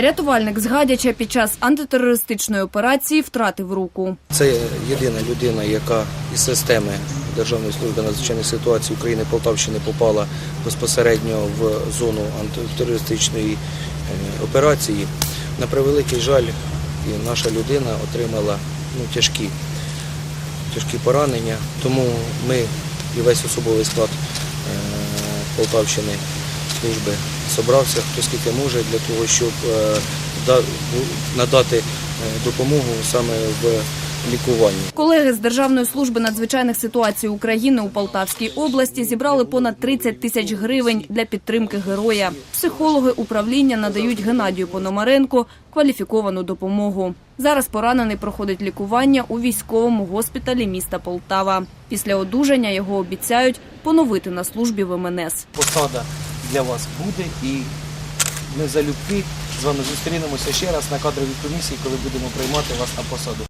Рятувальник з Гадяча під час антитерористичної операції втратив руку. Це єдина людина, яка із системи Державної служби надзвичайних ситуацій України Полтавщини попала безпосередньо в зону антитерористичної е, операції. На превеликий жаль, і наша людина отримала ну, тяжкі, тяжкі поранення. Тому ми і весь особовий склад е, Полтавщини служби зібрався, хто скільки може для того, щоб е, да- надати е, допомогу саме в лікуванні. Колеги з Державної служби надзвичайних ситуацій України у Полтавській області зібрали понад 30 тисяч гривень для підтримки героя. Психологи управління надають Геннадію Пономаренку кваліфіковану допомогу. Зараз поранений проходить лікування у військовому госпіталі міста Полтава. Після одужання його обіцяють поновити на службі в МНС. посада для вас буде і ми залюбки з вами зустрінемося ще раз на кадровій комісії, коли будемо приймати вас на посаду.